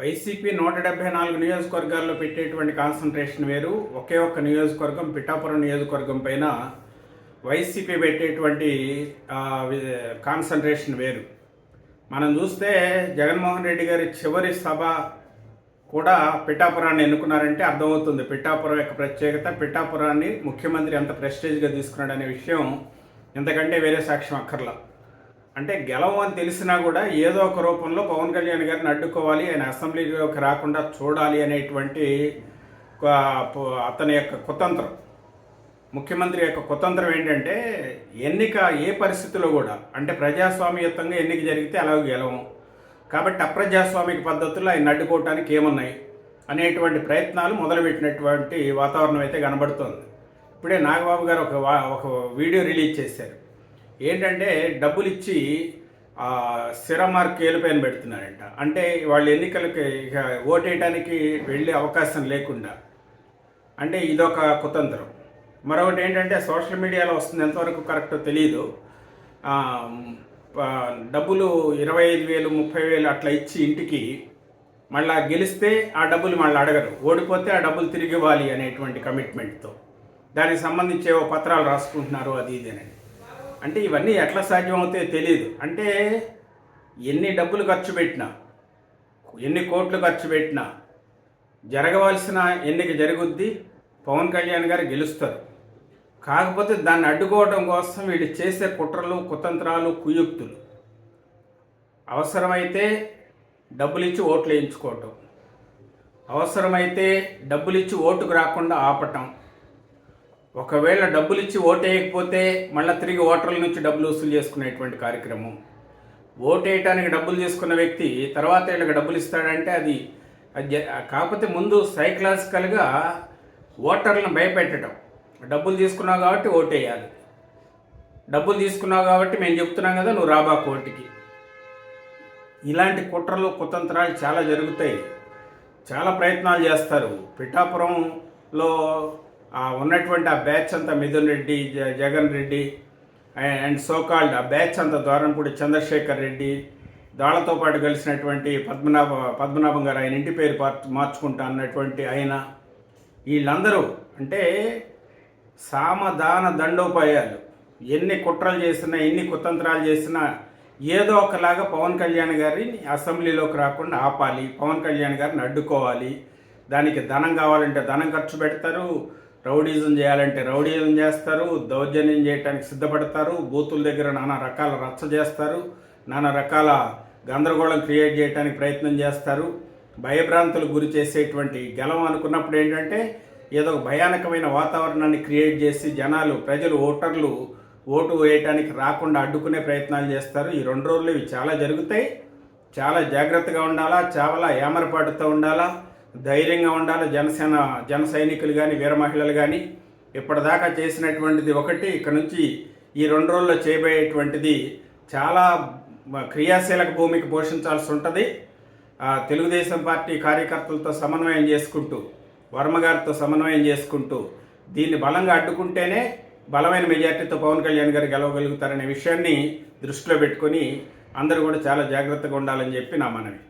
YCP నూట డెబ్బై నాలుగు నియోజకవర్గాల్లో పెట్టేటువంటి కాన్సన్ట్రేషన్ వేరు. ఒకే ఒక్క నియోజకవర్గం పిఠాపురం నియోజకవర్గం పైన వైసీపీ పెట్టేటువంటి కాన్సన్ట్రేషన్ వేరు. మనం చూస్తే జగన్మోహన్ రెడ్డి గారి చివరి సభ కూడా పిఠాపురాన్ని ఎన్నుకున్నారంటే అర్థమవుతుంది. పిఠాపురం యొక్క ప్రత్యేకత పిఠాపురాన్ని ముఖ్యమంత్రి ఎంత ప్రెస్టేజ్గా తీసుకున్నాడు అనే విషయం ఎంతకంటే వేరే సాక్ష్యం అక్కర్లా. అంటే గెలవం అని తెలిసినా కూడా ఏదో ఒక రూపంలో పవన్ కళ్యాణ్ గారిని అడ్డుకోవాలి ఆయన అసెంబ్లీలోకి రాకుండా చూడాలి అనేటువంటి అతని యొక్క కుతంత్రం. ముఖ్యమంత్రి యొక్క కుతంత్రం ఏంటంటే ఎన్నిక ఏ పరిస్థితిలో కూడా అంటే ప్రజాస్వామ్యయుతంగా ఎన్నిక జరిగితే అలాగే గెలవం. కాబట్టి అప్రజాస్వామిక పద్ధతుల్లో ఆయన అడ్డుకోవటానికి ఏమున్నాయి అనేటువంటి ప్రయత్నాలు మొదలుపెట్టినటువంటి వాతావరణం అయితే కనబడుతోంది. ఇప్పుడే నాగబాబు గారు ఒక వా- ఒక వీడియో రిలీజ్ చేశారు. ఏంటంటే డబ్బులు ఇచ్చి స్థిర మార్క్ పైన పెడుతున్నారంట. అంటే వాళ్ళు ఎన్నికలకి ఇక ఓటేయడానికి వెళ్ళే అవకాశం లేకుండా. అంటే ఇదొక కుతంత్రం. మరొకటి ఏంటంటే సోషల్ మీడియాలో వస్తుంది ఎంతవరకు కరెక్టో తెలియదు డబ్బులు ఇరవై ఐదు వేలు ముప్పై వేలు అట్లా ఇచ్చి ఇంటికి మళ్ళా గెలిస్తే ఆ డబ్బులు మళ్ళీ అడగరు. ఓడిపోతే ఆ డబ్బులు తిరిగి ఇవ్వాలి అనేటువంటి కమిట్మెంట్తో దానికి సంబంధించి ఏవో పత్రాలు రాసుకుంటున్నారు అది ఇదేనండి అంటే ఇవన్నీ ఎట్లా సాధ్యం అవుతాయో తెలియదు అంటే ఎన్ని డబ్బులు ఖర్చు పెట్టినా ఎన్ని కోట్లు ఖర్చు పెట్టినా జరగవలసిన ఎన్నిక జరుగుద్ది పవన్ కళ్యాణ్ గారు గెలుస్తారు. కాకపోతే దాన్ని అడ్డుకోవడం కోసం వీళ్ళు చేసే కుట్రలు కుతంత్రాలు కుయుక్తులు. అవసరమైతే డబ్బులు ఇచ్చి ఓట్లు వేయించుకోవటం. అవసరమైతే డబ్బులు ఇచ్చి ఓటుకు రాకుండా ఆపటం. ఒకవేళ డబ్బులు ఇచ్చి ఓటేయకపోతే వేయకపోతే మళ్ళీ తిరిగి ఓటర్ల నుంచి డబ్బులు వసూలు చేసుకునేటువంటి కార్యక్రమం. ఓటేయటానికి వేయటానికి డబ్బులు తీసుకున్న వ్యక్తి తర్వాత వీళ్ళకి డబ్బులు ఇస్తాడంటే అది జ- కాకపోతే ముందు సైకలాజికల్గా ఓటర్లను భయపెట్టడం. డబ్బులు తీసుకున్నావు కాబట్టి ఓటేయాలి. వేయాలి డబ్బులు తీసుకున్నావు కాబట్టి మేము చెప్తున్నాం కదా నువ్వు రాబా కోర్టుకి. ఇలాంటి కుట్రలు కుతంత్రాలు చాలా జరుగుతాయి. చాలా ప్రయత్నాలు చేస్తారు. పిఠాపురంలో ఉన్నటువంటి ఆ బ్యాచ్ అంతా మిథున్ రెడ్డి జ- Jagan Reddy and so called ఆ బ్యాచ్ అంతా ద్వారంపూడి చంద్రశేఖర్ రెడ్డి దాళ్ళతో పాటు కలిసినటువంటి పద్మనాభ పద్మనాభం గారు ఆయన ఇంటి పేరు మార్చుకుంటా అన్నటువంటి ఆయన. వీళ్ళందరూ అంటే సామధాన దండోపాయాలు. ఎన్ని కుట్రలు చేసినా ఎన్ని కుతంత్రాలు చేసినా ఏదో ఒకలాగా పవన్ కళ్యాణ్ గారిని అసెంబ్లీలోకి రాకుండా ఆపాలి. పవన్ కళ్యాణ్ గారిని అడ్డుకోవాలి. దానికి ధనం కావాలంటే ధనం ఖర్చు పెడతారు. రౌడీజం చేయాలంటే రౌడీజం చేస్తారు దౌర్జన్యం చేయడానికి సిద్ధపడతారు బూతుల దగ్గర నానా రకాల రచ్చ చేస్తారు నానా రకాల గందరగోళం క్రియేట్ చేయడానికి ప్రయత్నం చేస్తారు. భయభ్రాంతులకు గురి చేసేటువంటి గెలం అనుకున్నప్పుడు ఏంటంటే ఏదో భయానకమైన వాతావరణాన్ని క్రియేట్ చేసి జనాలు ప్రజలు ఓటర్లు ఓటు వేయటానికి రాకుండా అడ్డుకునే ప్రయత్నాలు చేస్తారు. ఈ రెండు రోజులు ఇవి చాలా జరుగుతాయి. చాలా జాగ్రత్తగా ఉండాలా? చాలా ఏమరపాటుతో ఉండాలా? ధైర్యంగా ఉండాలి. జనసేన జన సైనికులు కానీ వీర మహిళలు కానీ ఇప్పటిదాకా చేసినటువంటిది ఒకటి ఇక్కడ నుంచి ఈ రెండు రోజుల్లో చేయబోయేటువంటిది చాలా క్రియాశీలక భూమికి పోషించాల్సి ఉంటుంది. తెలుగుదేశం పార్టీ కార్యకర్తలతో సమన్వయం చేసుకుంటూ వర్మ గారితో సమన్వయం చేసుకుంటూ దీన్ని బలంగా అడ్డుకుంటేనే బలమైన మెజార్టీతో పవన్ కళ్యాణ్ గారు గెలవగలుగుతారనే విషయాన్ని దృష్టిలో పెట్టుకొని అందరూ కూడా చాలా జాగ్రత్తగా ఉండాలని చెప్పి నా మనవి.